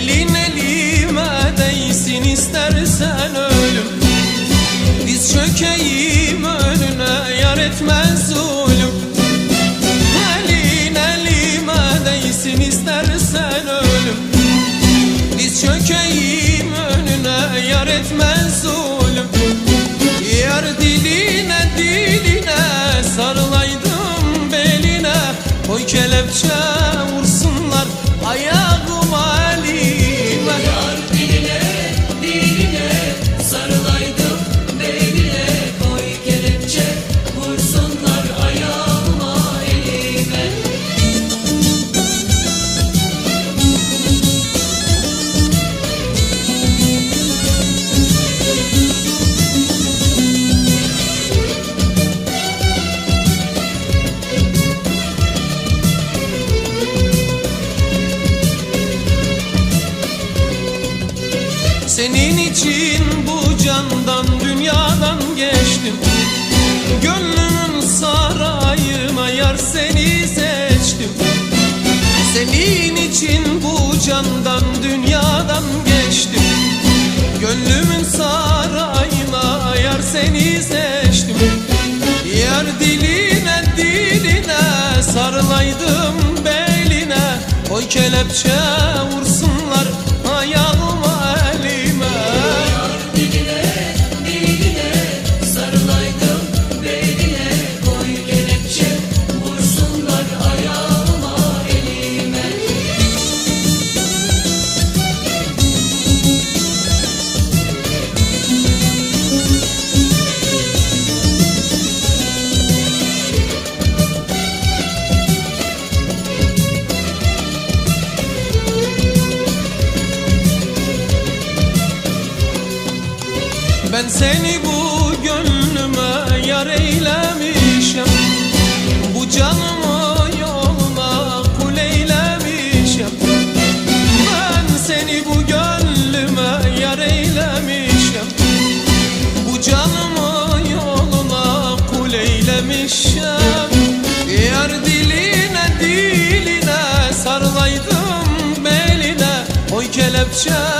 Elin elime değsin istersen ölüm. Diz çökeyim önüne yar etmez zulüm. Elin elime değsin istersen ölüm. Diz çökeyim önüne yar etmez Senin için bu candan dünyadan geçtim. Gönlümün sarayına yar seni seçtim. Senin için bu candan dünyadan geçtim. Gönlümün sarayına yar seni seçtim. Yar diline diline sarılaydım beline. Koy kelepçe Ben seni bu gönlüme yar eylemişim. Bu canımı yoluna kul eylemişim. Ben seni bu gönlüme yar eylemişim. Bu canımı yoluna kul eylemişim. Yar diline diline sarılaydım beline. Oy kelepçe